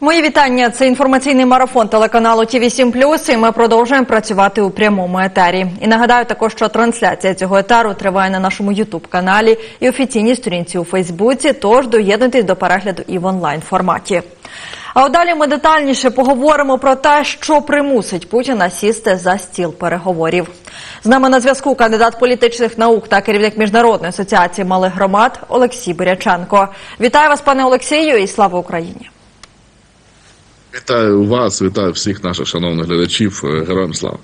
Мої вітання. Це інформаційний марафон телеканалу ТІВІ 7 і ми продовжуємо працювати у прямому етері. І нагадаю також, що трансляція цього етеру триває на нашому Ютуб каналі і офіційній сторінці у Фейсбуці. Тож доєднуйтесь до перегляду і в онлайн форматі. А далі ми детальніше поговоримо про те, що примусить Путіна сісти за стіл переговорів. З нами на зв'язку кандидат політичних наук та керівник міжнародної асоціації малих громад Олексій Буряченко. Вітаю вас, пане Олексію, і слава Україні. Вітаю вас, вітаю всіх наших шановних глядачів. Героям слава.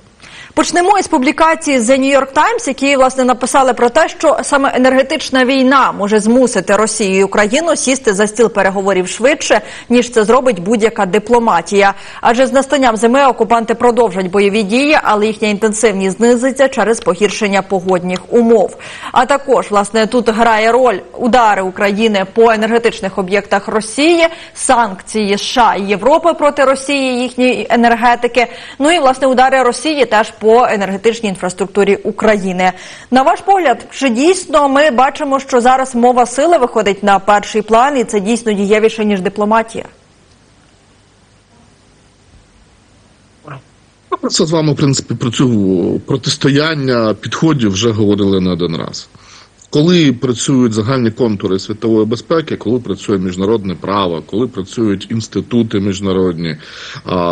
Почнемо із публікації The New York Times, які власне написали про те, що саме енергетична війна може змусити Росію і Україну сісти за стіл переговорів швидше, ніж це зробить будь-яка дипломатія. Адже з настанням зими окупанти продовжать бойові дії, але їхня інтенсивність знизиться через погіршення погодних умов. А також власне тут грає роль удари України по енергетичних об'єктах Росії, санкції США і Європи проти Росії, їхньої енергетики. Ну і власне удари Росії теж по енергетичній інфраструктурі України. На ваш погляд, чи дійсно ми бачимо, що зараз мова сили виходить на перший план, і це дійсно дієвіше ніж дипломатія? Про це з вами, в принципі, про цю протистояння підходів вже говорили не один раз. Коли працюють загальні контури світової безпеки, коли працює міжнародне право, коли працюють інститути міжнародні,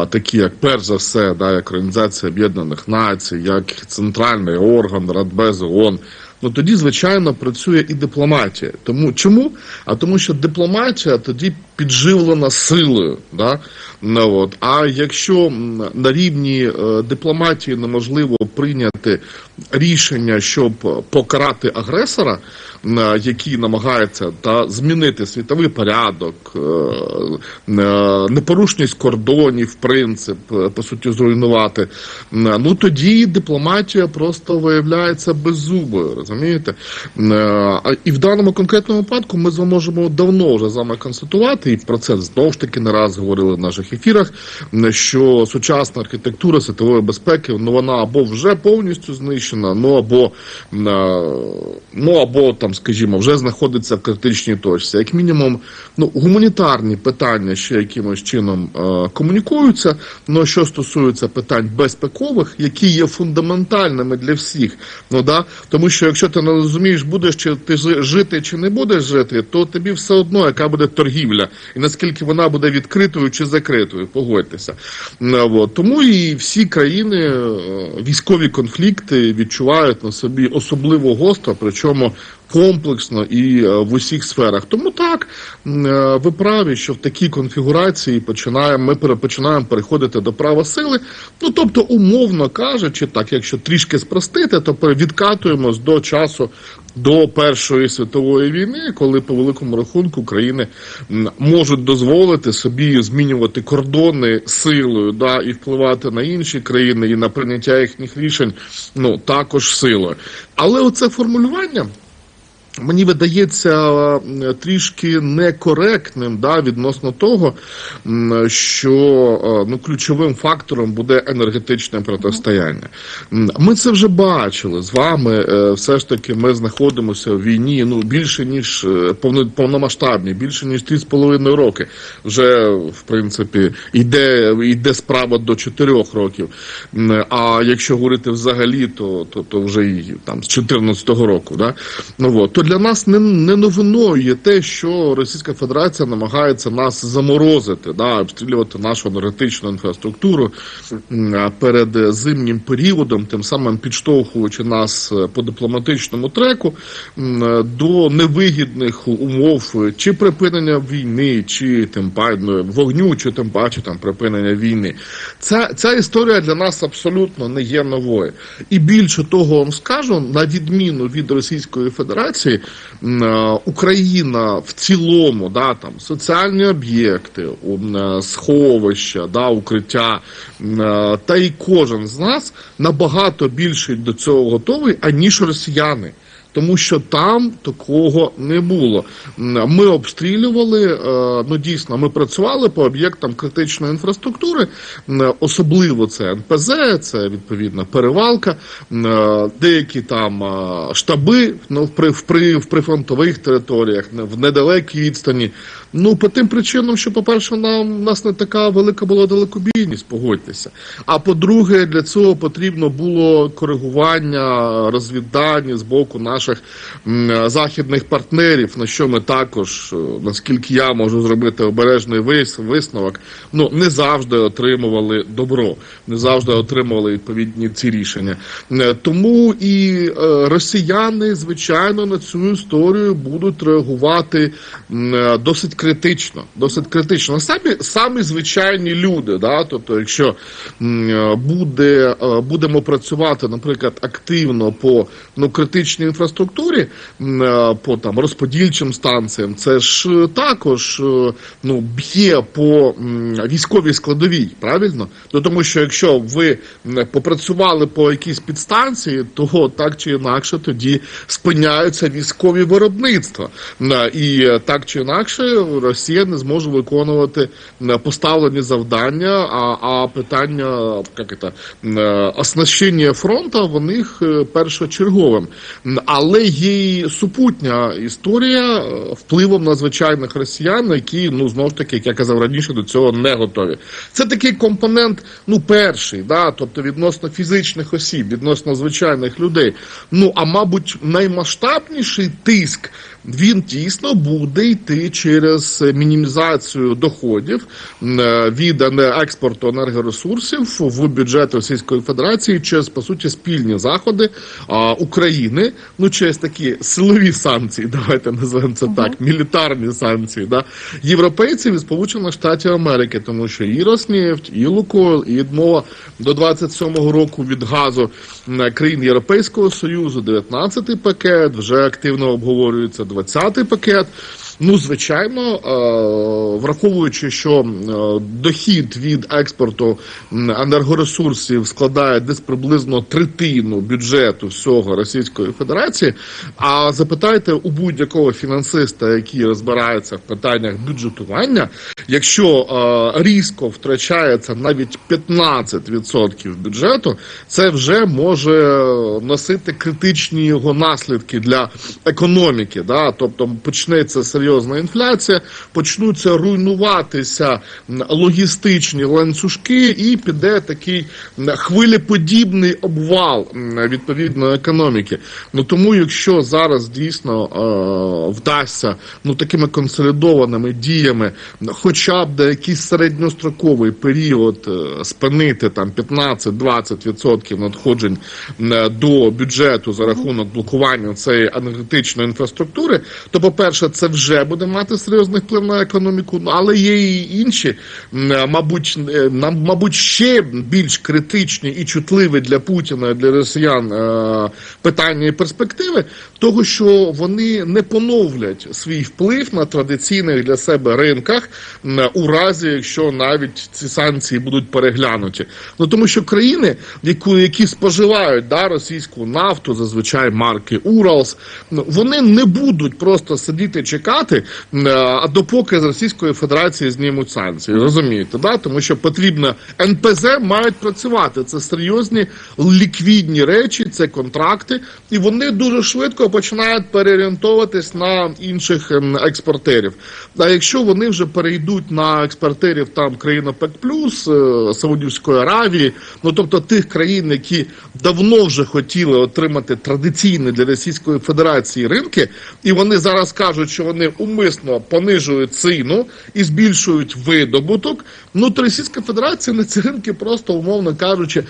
такі як перш за все, да, як Організація Об'єднаних Націй, як центральний орган Радбез ООН, ну тоді, звичайно, працює і дипломатія. Тому чому? А тому, що дипломатія тоді підживлена силою. Да? Ну, от. А якщо на рівні е, дипломатії неможливо прийняти рішення, щоб покарати агресора, м, який намагається та змінити світовий порядок, е, е, непорушність кордонів, принцип, е, по суті, зруйнувати, ну тоді дипломатія просто виявляється беззубою, розумієте? І в даному конкретному випадку ми з вами можемо давно вже з вами констатувати, і про це знову ж таки не раз говорили в наших ефірах, що сучасна архітектура світової безпеки, ну вона або вже повністю знищена, ну або ну або там, скажімо, вже знаходиться в критичній точці. Як мінімум, ну гуманітарні питання ще якимось чином е, комунікуються. Ну що стосується питань безпекових, які є фундаментальними для всіх, ну да, тому що якщо ти не розумієш, будеш чи ти жити чи не будеш жити, то тобі все одно, яка буде торгівля, і наскільки вона буде відкритою чи закритою, погодьтеся. От. Тому і всі країни е, військові конфлікти відчувають на собі особливо гостро, причому комплексно і е, в усіх сферах. Тому так е, ви праві, що в такій конфігурації починаємо ми починаємо переходити до права сили. Ну тобто, умовно кажучи, так, якщо трішки спростити, то відкатуємось до часу. До Першої світової війни, коли по великому рахунку країни можуть дозволити собі змінювати кордони силою, да, і впливати на інші країни і на прийняття їхніх рішень, ну також силою. Але оце формулювання мені видається е, трішки некоректним да, відносно того, що е, ну, ключовим фактором буде енергетичне протистояння. Ми це вже бачили з вами. е, Все ж таки, ми знаходимося в війні ну, більше ніж повномасштабні, більше ніж 3,5 роки. Вже в принципі йде, йде справа до 4 років. А якщо говорити взагалі, то, то, то вже і там з 14-го року. Да? Ну, от. Для нас не, не новиною є те, що Російська Федерація намагається нас заморозити, да, обстрілювати нашу енергетичну інфраструктуру перед зимнім періодом, тим самим підштовхуючи нас е, по дипломатичному треку до невигідних умов чи припинення війни, чи тим паче вогню, чи тим паче там припинення війни. Ця, ця історія для нас абсолютно не є новою. І більше того вам скажу, на відміну від Російської Федерації, е, Україна в цілому, да, там соціальні об'єкти, е, сховища, да, укриття, е, та й кожен з нас набагато більше до цього готовий, аніж росіяни. Тому що там такого не було. Ми обстрілювали, е, ну дійсно, ми працювали по об'єктам критичної інфраструктури, особливо це НПЗ, це відповідно перевалка, е, деякі там е, штаби ну, в, при, при, в прифронтових територіях, в недалекій відстані. Ну, по тим причинам, що, по-перше, нам у нас не така велика була далекобійність, погодьтеся. А по-друге, для цього потрібно було коригування розвіддані з боку наших м, західних партнерів, на що ми також, е, наскільки я можу зробити обережний висновок, ну не завжди отримували добро, не завжди отримували відповідні ці рішення. Е, Тому і е, росіяни, звичайно, на цю історію будуть реагувати досить критично. Досить критично. Самі, самі звичайні люди, да? тобто, якщо буде, будемо працювати, наприклад, активно по ну, критичній інфраструктурі, м, е, по там розподільчим станціям, це ж е, також е, ну, б'є по військовій складовій, правильно? Ну, тому що якщо ви попрацювали по якійсь підстанції, то так чи інакше тоді спиняються військові виробництва. І так чи інакше Росія не зможе виконувати поставлені завдання, а, а питання як це, оснащення фронту в них першочерговим. М, Але є супутня історія е, впливом на звичайних росіян, які ну знов ж таки, як я казав раніше, до цього не готові. Це такий компонент, ну перший, да, тобто відносно фізичних осіб, відносно звичайних людей. Ну а мабуть, наймасштабніший тиск. Він дійсно буде йти через мінімізацію доходів е, від експорту енергоресурсів в бюджет Російської Федерації через по суті спільні заходи України, ну через такі силові санкції, давайте називаємо це так, мілітарні санкції, да, європейців і Сполучених Штатів Америки, тому що і Роснефть, і Лукойл, і відмова до 27-го року від газу країн Європейського Союзу, 19-й пакет, вже активно обговорюється 20-й пакет. Ну, звичайно, е, враховуючи, що е, дохід від експорту енергоресурсів складає десь приблизно третину бюджету всього Російської Федерації. А запитайте у будь-якого фінансиста, який розбирається в питаннях бюджетування, якщо е, різко втрачається навіть 15% бюджету, це вже може носити критичні його наслідки для економіки. Да? Тобто почнеться серйозна інфляція, почнуться руйнуватися логістичні ланцюжки, і піде такий хвилеподібний обвал м, відповідно економіки. Ну тому, якщо зараз дійсно е, вдасться ну такими консолідованими діями, хоча б на якийсь середньостроковий період е, спинити там 15-20% надходжень до бюджету за рахунок блокування цієї енергетичної інфраструктури, то по-перше, це вже буде мати серйозний вплив на економіку. Але є і інші, мабуть, е, мабуть, ще більш критичні і чутливі для Путіна, для росіян е, питання і перспективи, того, що вони не поновлять свій вплив на традиційних для себе ринках у разі, якщо навіть ці санкції будуть переглянуті. Ну тому що країни, які споживають да, російську нафту, зазвичай марки Уралс, вони не будуть просто сидіти чекати, м, а допоки з Російської Федерації знімуть санкції. Розумієте, да? тому що потрібно НПЗ мають працювати. Це серйозні ліквідні речі, це контракти, і вони дуже швидко починають переорієнтовуватись на інших ем, експортерів. А якщо вони вже перейдуть на експортерів там країн ОПЕК+, е, Саудівської Аравії, ну тобто тих країн, які давно вже хотіли отримати традиційні для Російської Федерації ринки, і вони зараз кажуть, що вони умисно понижують ціну і збільшують видобуток. Ну то Російська Федерація на ці ринки просто умовно кажучи, е,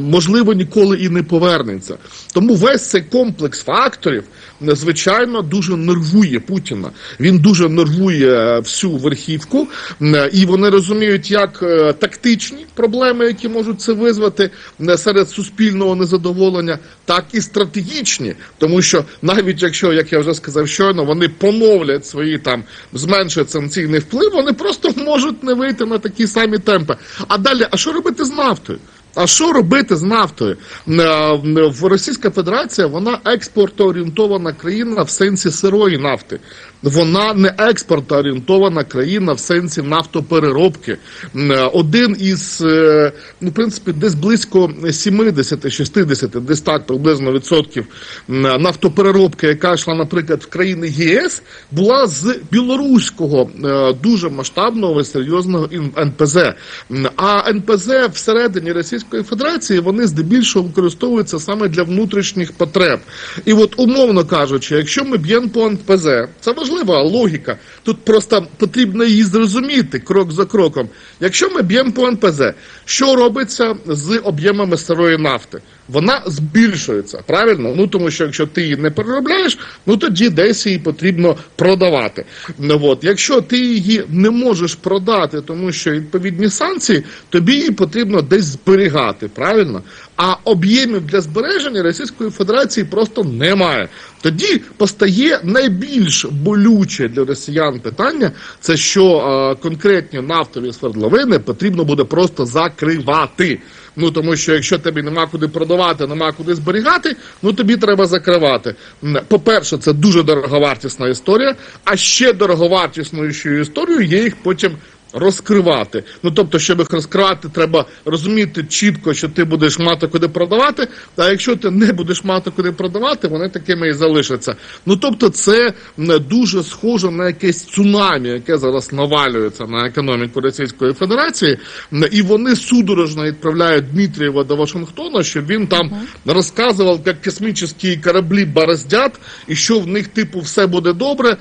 можливо, ніколи і не повернеться. Тому весь цей комплекс факторів звичайно дуже нервує Путіна. Він дуже нервує е, всю верхівку, е, і вони розуміють, як тактичні проблеми, які можуть це визвати серед суспільного незадоволення, так і стратегічні, тому що навіть якщо, як я вже сказав щойно, вони поновлять свої там зменшать санкційний вплив, вони просто можуть не вийти на такі самі темпи. А далі, а що робити з нафтою? А що робити з нафтою? Е, в Російська Федерація вона експортоорієнтована країна в сенсі сирої нафти. Вона не експортоорієнтована країна в сенсі нафтопереробки. Е, Один із, е, ну, в принципі, десь близько 70-60, десь так приблизно відсотків нафтопереробки, яка йшла, наприклад, в країни ЄС, була з білоруського е, дуже масштабного і серйозного НПЗ. А НПЗ всередині Російської Федерації вони здебільшого використовуються саме для внутрішніх потреб. І от, умовно кажучи, якщо ми б'ємо по НПЗ, це важлива логіка. Тут просто потрібно її зрозуміти крок за кроком. Якщо ми б'ємо по НПЗ, що робиться з об'ємами сирої нафти? Вона збільшується, правильно? Ну тому що якщо ти її не переробляєш, ну тоді десь її потрібно продавати. Ну, от. Якщо ти її не можеш продати, тому що відповідні санкції, тобі її потрібно десь зберігати, правильно? А об'ємів для збереження Російської Федерації просто немає. Тоді постає найбільш болюче для росіян питання, це що е, конкретні нафтові свердловини потрібно буде просто закривати. Ну тому що якщо тобі нема куди продавати, нема куди зберігати, ну тобі треба закривати. По-перше, це дуже дороговартісна історія, а ще дороговартісною історією є їх потім розкривати. Ну тобто, щоб їх розкривати, треба розуміти чітко, що ти будеш мати куди продавати. А якщо ти не будеш мати куди продавати, вони такими і залишаться. Ну тобто, це м, дуже схоже на якесь цунамі, яке зараз навалюється на економіку Російської Федерації, і вони судорожно відправляють Дмитрієва до Вашингтона, щоб він там розказував, як космічні кораблі бороздять, і що в них типу все буде добре.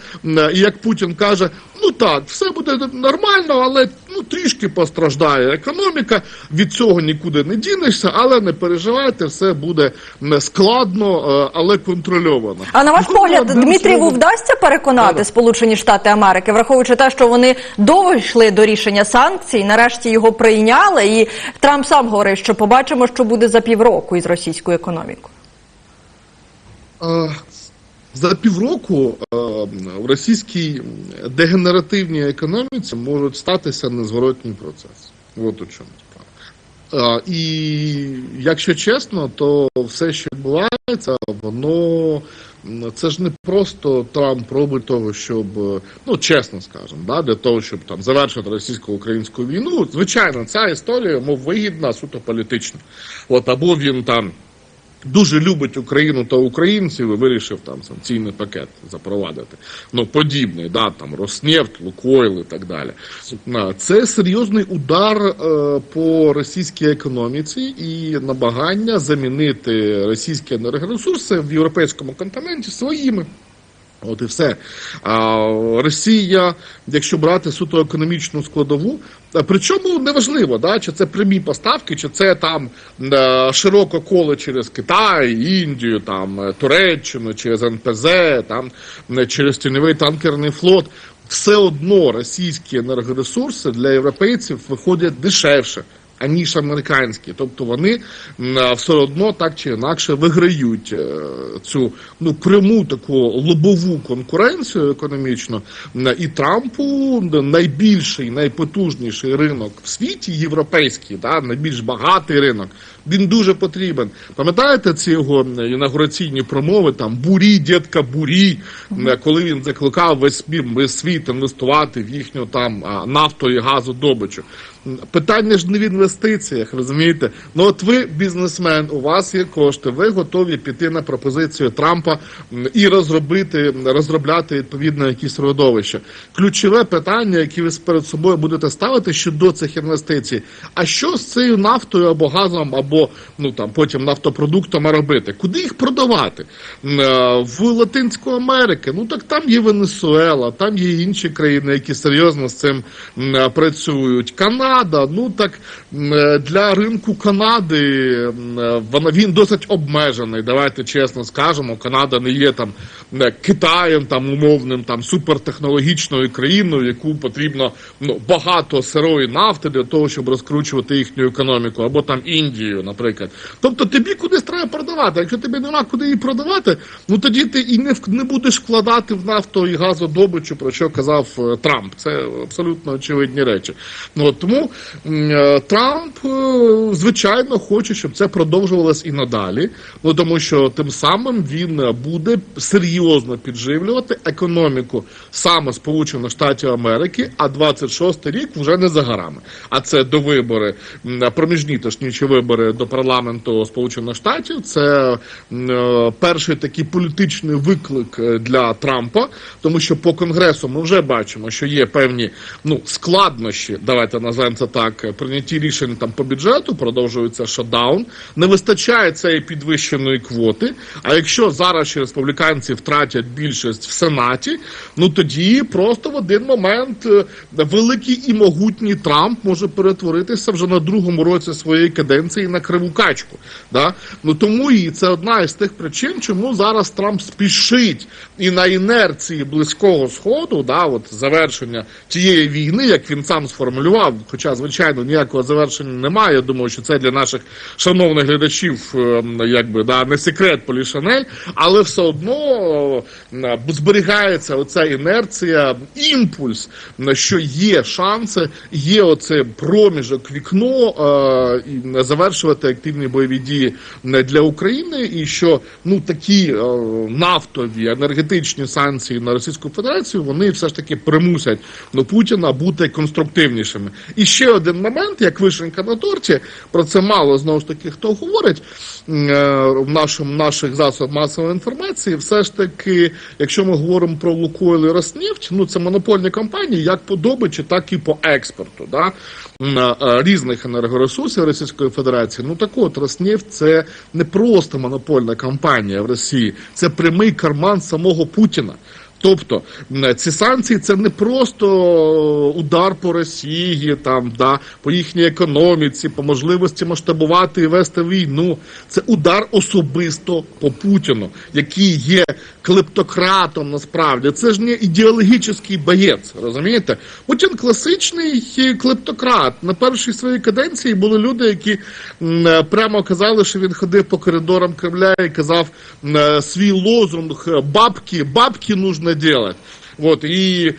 І як Путін каже, ну так, все буде нормально, але ну трішки постраждає економіка. Від цього нікуди не дінешся, але не переживайте, все буде м, складно, е, але контрольовано. А на ваш Ну, погляд, Дмитрієву вдасться переконати Да-да. Сполучені Штати Америки, враховуючи те, що вони довго йшли до рішення санкцій, нарешті його прийняли, і Трамп сам говорить, що побачимо, що буде за півроку із російською економікою. За півроку е, в російській дегенеративній економіці можуть статися незворотній процес. От у чому справа. Е, І якщо чесно, то все, що відбувається, воно це ж не просто Трамп робить того, щоб ну чесно скажемо, да, для того, щоб там завершити російсько-українську війну. Звичайно, ця історія йому вигідна суто політично. От або він там дуже любить Україну та українців і вирішив там санкційний пакет запровадити. Ну, подібний, да, там Роснефть, Лукойл і так далі. Це серйозний удар е, по російській економіці і намагання замінити російські енергоресурси в європейському континенті своїми. От і все. А, Росія, якщо брати суто економічну складову, причому неважливо, да, чи це прямі поставки, чи це там е, широко коло через Китай, Індію, там е, Туреччину, через НПЗ, там е, через тіньовий танкерний флот. Все одно російські енергоресурси для європейців виходять дешевше. Аніж американські, тобто вони все одно так чи інакше виграють е, цю ну пряму таку лобову конкуренцію економічно. І Трампу найбільший, найпотужніший ринок в світі, європейський, да, найбільш багатий ринок. Він дуже потрібен. Пам'ятаєте ці його м, інаугураційні промови? Там бурі, дітка, бурі, коли він закликав весь світ, інвестувати в їхню там нафту і газодобичу. Питання ж не в інвестиціях, розумієте? Ну от ви бізнесмен, у вас є кошти, ви готові піти на пропозицію Трампа і розробити, розробляти відповідне якісь родовище. Ключове питання, яке ви перед собою будете ставити щодо цих інвестицій. А що з цією нафтою або газом, або ну там потім нафтопродуктами робити? Куди їх продавати? Е, В Латинську Америку, ну так там є Венесуела, там є інші країни, які серйозно з цим е, працюють. Канада, ну так е, для ринку Канади він досить обмежений. Давайте чесно скажемо. Канада не є там Китаєм, там умовним там супертехнологічною країною, яку потрібно ну багато сирої нафти для того, щоб розкручувати їхню економіку, або там Індію, наприклад. Тобто тобі кудись треба продавати. Якщо тобі нема куди її продавати, ну тоді ти і не не будеш вкладати в нафту і газодобичу, про що казав е, Трамп. Це абсолютно очевидні речі. Ну от тому е, Трамп, е, звичайно, хоче, щоб це продовжувалось і надалі. Ну тому що тим самим він буде серйозно підживлювати економіку саме Сполучених Штатів Америки, а 26 рік вже не за горами. А це до вибори проміжні точніше вибори до парламенту Сполучених Штатів. Це е, перший такий політичний виклик е, для Трампа, тому що по конгресу ми вже бачимо, що є певні ну складнощі. Давайте називаємо це так. Прийняті рішень там по бюджету, продовжується шатдаун. Не вистачає цієї підвищеної квоти. А якщо зараз ще республіканці втратять більшість в сенаті, ну тоді просто в один момент е, великий і могутній Трамп може перетворитися вже на другому році своєї каденції на криву качку. Да? Ну тому і це одна із тих причин, чому зараз Трамп спішить і на інерції близького сходу, да, от завершення тієї війни, як він сам сформулював, хоча звичайно ніякого завершення немає. Я думаю, що це для наших шановних глядачів, е, якби да не секрет Полішанель, але все одно зберігається оця інерція, імпульс, що є шанси, є оце проміжок, вікно е, завершувати активні бойові дії е, для України, і що ну такі е, нафтові енергетичні санкції на Російську Федерацію вони все ж таки примусять ну, Путіна бути конструктивнішими. І ще один момент, як вишенька на торті, про це мало знову ж таки хто говорить е, в нашому наших засобах масової інформації. Все ж таки, якщо ми говоримо про Лукойл і Роснефть, ну це монопольні компанії, як по добичі, так і по експорту. Да? е, Різних енергоресурсів Російської Федерації. Ну так от Роснефть це не просто монопольна компанія в Росії, це прямий карман самого Путіна. Тобто ці санкції це не просто удар по Росії, там да по їхній економіці, по можливості масштабувати і вести війну. Це удар особисто по Путіну, який є клептократом. Насправді це ж не ідеологічний боєць. Розумієте? Путін класичний клептократ. На першій своїй каденції були люди, які прямо казали, що він ходив по коридорам Кремля і казав е, свій лозунг бабки, бабки нужно делать. Вот, е,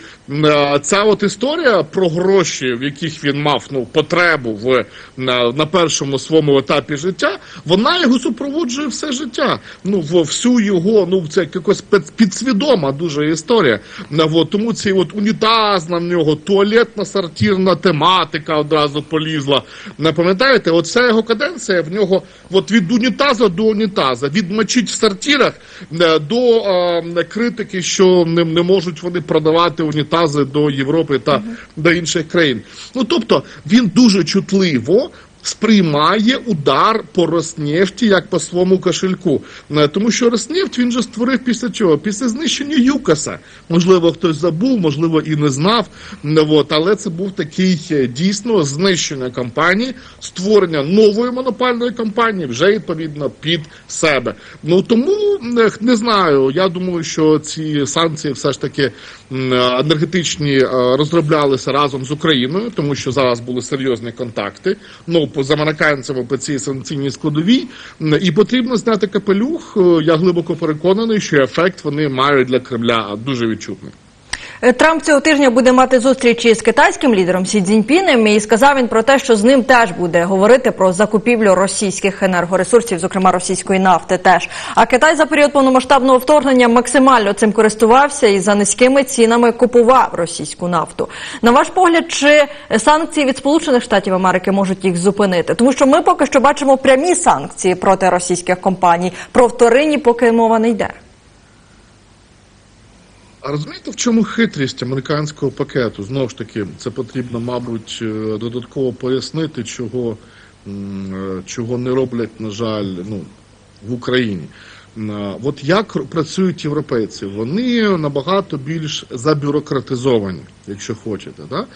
ця от історія про гроші, в яких він мав ну потребу в на, на першому своєму етапі життя, вона його супроводжує все життя. Ну в всю його, ну це якось підсвідома дуже історія. От, тому цей от унітаз на нього, туалетна сортирна тематика одразу полізла. Не пам'ятаєте, вся його каденція в нього от від унітаза до унітаза, від мочить в сортирах е, до е, критики, що не, не можуть вони продавати унітази до Європи та до інших країн. Ну тобто він дуже чутливо. Сприймає удар по Роснефті як по своєму кошельку, Е, тому що Роснефть він же створив після чого? Після знищення ЮКАСа. Можливо, хтось забув, можливо, і не знав. От, але це був такий е, дійсно знищення компанії, створення нової монопольної компанії вже відповідно під себе. Ну тому не знаю. Я думаю, що ці санкції все ж таки енергетичні е, розроблялися разом з Україною, тому що зараз були серйозні контакти. Ну з американцями по цій санкційній складовій, і потрібно зняти капелюх. Е, Я глибоко переконаний, що ефект вони мають для Кремля дуже відчутний. Е, Трамп цього тижня буде мати зустрічі з китайським лідером Сі Цзіньпінем і сказав він про те, що з ним теж буде говорити про закупівлю російських енергоресурсів, зокрема російської нафти. Теж а Китай за період повномасштабного вторгнення максимально цим користувався і за низькими цінами купував російську нафту. На ваш погляд, чи санкції від Сполучених Штатів Америки можуть їх зупинити? Тому що ми поки що бачимо прямі санкції проти російських компаній. Про вторинні поки мова не йде. А розумієте, в чому хитрість американського пакету? Знову ж таки, це потрібно, мабуть, е, додатково пояснити, чого, е, чого не роблять, на жаль, ну, в Україні. Е, От як працюють європейці? Вони набагато більш забюрократизовані. Якщо хочете. Да?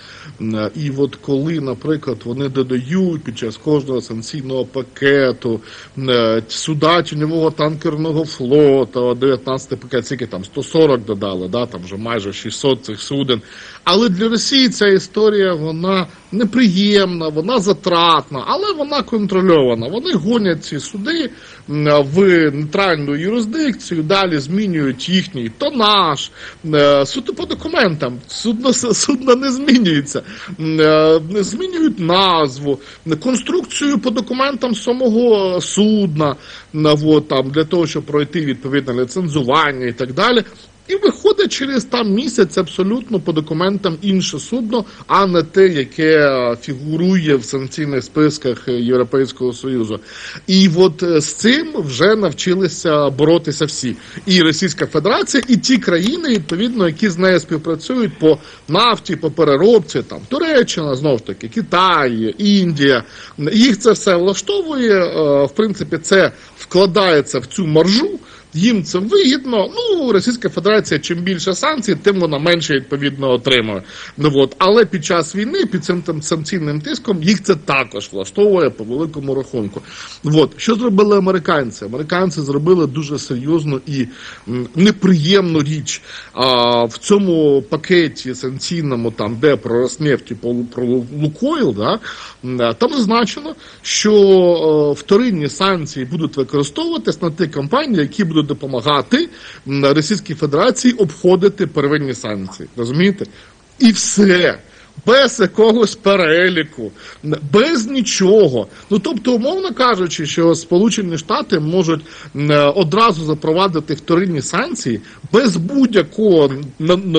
І от коли, наприклад, вони додають під час кожного санкційного пакету е, суда тіньового танкерного флоту, 19 пакет, скільки там 140 додали, да? там вже майже 600 цих суден. Але для Росії ця історія вона неприємна, вона затратна, але вона контрольована. Вони гонять ці суди в нейтральну юрисдикцію, далі змінюють їхній тонаж. Е, Суто по документам. Судно, судно не змінюється. Е, не Змінюють назву, конструкцію по документам самого судна, на, от, там, для того, щоб пройти відповідне ліцензування і так далі. І виходить через там місяць абсолютно по документам інше судно, а не те, яке е, фігурує в санкційних списках е, Європейського Союзу. І от е, з цим вже навчилися боротися всі. І Російська Федерація, і ті країни, відповідно, які з нею співпрацюють по нафті, по переробці, там Туреччина, знов ж таки, Китай, Індія. Їх це все влаштовує. В принципі, це вкладається в цю маржу. Їм це вигідно. Ну, Російська Федерація, чим більше санкцій, тим вона менше відповідно отримує. Ну от, але під час війни, під цим там санкційним тиском, їх це також влаштовує по великому рахунку. От що зробили американці? Американці зробили дуже серйозну і неприємну річ. А в цьому пакеті санкційному, там де про Роснефть і про Лукойл, да, там зазначено, що е, вторинні санкції будуть використовуватись на ті компанії, які будуть допомагати Російській Федерації обходити первинні санкції. Розумієте? І все. Без якогось переліку, без нічого. Ну тобто, умовно кажучи, що Сполучені Штати можуть одразу запровадити вторинні санкції без будь-якого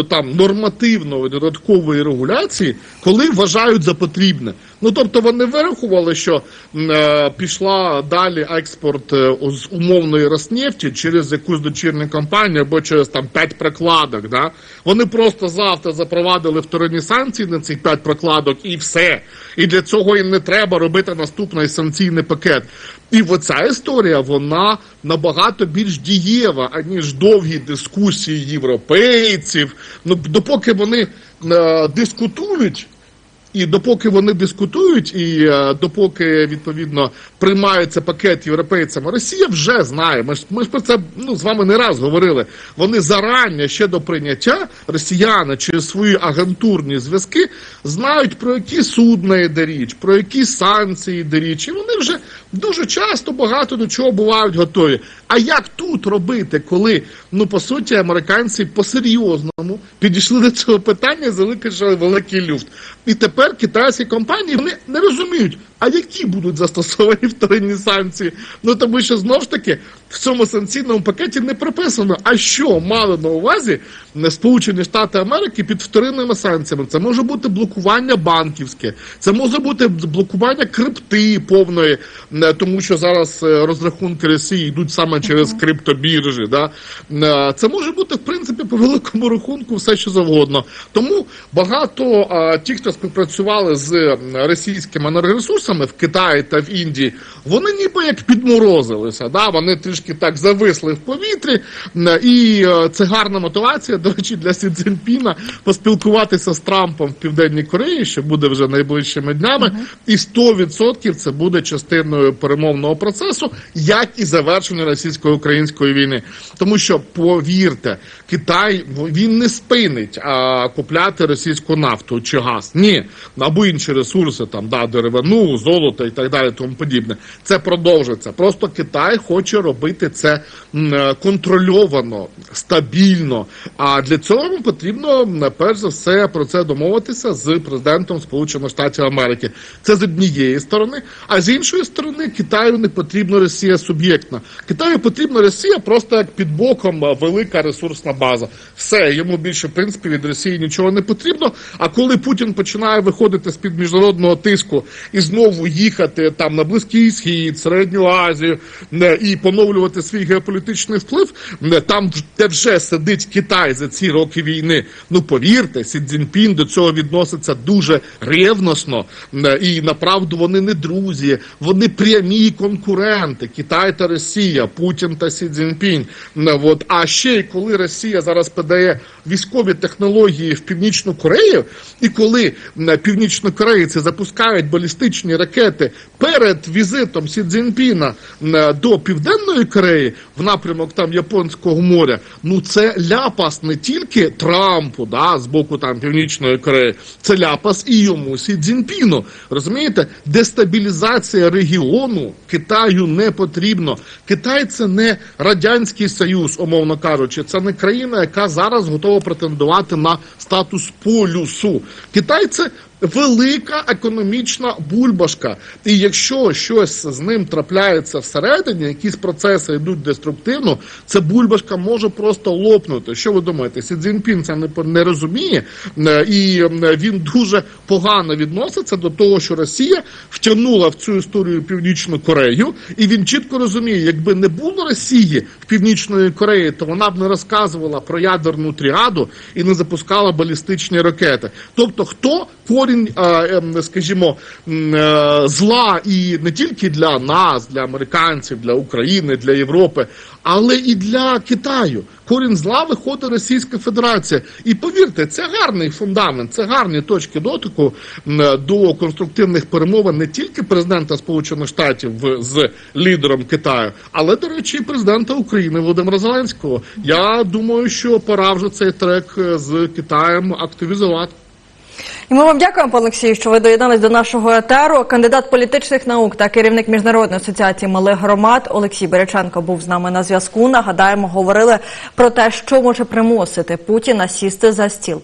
там нормативної додаткової регуляції, коли вважають за потрібне. Ну тобто вони вирахували, що е, пішла далі експорт е, з умовної Роснефті через якусь дочірню компанію або через там п'ять прокладок. Да? Вони просто завтра запровадили вторинні санкції на цих п'ять прокладок і все. І для цього їм не треба робити наступний санкційний пакет. І оця історія вона набагато більш дієва, аніж довгі дискусії європейців. Ну допоки вони е, дискутують. І допоки вони дискутують, і е, допоки відповідно приймається пакет європейцями, Росія вже знає. Ми ж ми ж про це ну з вами не раз говорили. Вони зарання ще до прийняття росіяни через свої агентурні зв'язки знають про які судна йде річ, про які санкції йде річ. І вони вже дуже часто багато до чого бувають готові. А як тут робити, коли ну по суті американці по-серйозному підійшли до цього питання, залишили великий люфт. І тепер китайські компанії вони не розуміють, а які будуть застосовані вторинні санкції. Ну тому що знов ж таки в цьому санкційному пакеті не прописано, а що мали на увазі Сполучені Штати Америки під вторинними санкціями. Це може бути блокування банківське, це може бути блокування крипти повної, е, тому що зараз е, розрахунки Росії йдуть саме через криптобіржі. Да? Е, Це може бути в принципі по великому рахунку все що завгодно. Тому багато ті, хто співпрацювали з е, російськими енергоресурсами в Китаї та в Індії, вони ніби як підморозилися. Да? Вони трішки так зависли в повітрі, і е, це гарна мотивація, до речі, для Сі Цзіньпіна поспілкуватися з Трампом в Південній Кореї, що буде вже найближчими днями, і 100% це буде частиною перемовного процесу, як і завершення російсько-української війни. Тому що повірте, Китай він не спинить а, купляти російську нафту чи газ. Ні, або інші ресурси, там да, деревину, золото і так далі, тому подібне. Це продовжиться. Просто Китай хоче робити це е, контрольовано, стабільно. А для цього потрібно перш за все про це домовитися з президентом Сполучених Штатів Америки. Це з однієї сторони, а з іншої сторони Китаю не потрібна Росія суб'єктна. Китаю потрібна Росія просто як під боком е, велика ресурсна база. Все йому більше в принципі від Росії нічого не потрібно. А коли Путін починає виходити з під міжнародного тиску і знову знову їхати там на Близький Схід, Середню Азію і поновлювати свій геополітичний вплив, там де вже сидить Китай за ці роки війни. Ну повірте, Сі Цзіньпін до цього відноситься дуже ревносно, і направду вони не друзі, вони прямі конкуренти Китай та Росія, Путін та Сі Цзіньпін. От а ще й коли Росія зараз подає військові технології в Північну Корею, і коли північнокорейці запускають балістичні ракети перед візитом Сі Цзіньпіна е, до Південної Кореї в напрямок там Японського моря, ну це ляпас не тільки Трампу, да, з боку там Північної Кореї, це ляпас і йому Сі Цзіньпіну. Розумієте, дестабілізація регіону Китаю не потрібно. Китай це не радянський союз, умовно кажучи, це не країна, яка зараз готова претендувати на статус полюсу. Китай це велика економічна бульбашка. І якщо щось з ним трапляється всередині, якісь процеси йдуть деструктивно, ця бульбашка може просто лопнути. Що ви думаєте? Сі Цзіньпін це не, не розуміє, е, і він дуже погано відноситься до того, що Росія втягнула в цю історію Північну Корею, і він чітко розуміє, якби не було Росії в Північної Кореї, то вона б не розказувала про ядерну тріаду і не запускала балістичні ракети. Тобто, хто корінь, е, ем, скажімо, е, зла і не тільки для нас, для американців, для України, для Європи, але і для Китаю. Корінь зла виходить Російська Федерація. І повірте, це гарний фундамент, це гарні точки дотику до конструктивних перемовин не тільки президента Сполучених Штатів з лідером Китаю, але, до речі, і президента України Володимира Зеленського. Я думаю, що пора вже цей трек е, з Китаєм активізувати. І ми вам дякуємо, пане Олексію, що ви доєднались до нашого етеру. Кандидат політичних наук та керівник міжнародної асоціації малих громад Олексій Береченко був з нами на зв'язку. Нагадаємо, говорили про те, що може примусити Путіна сісти за стіл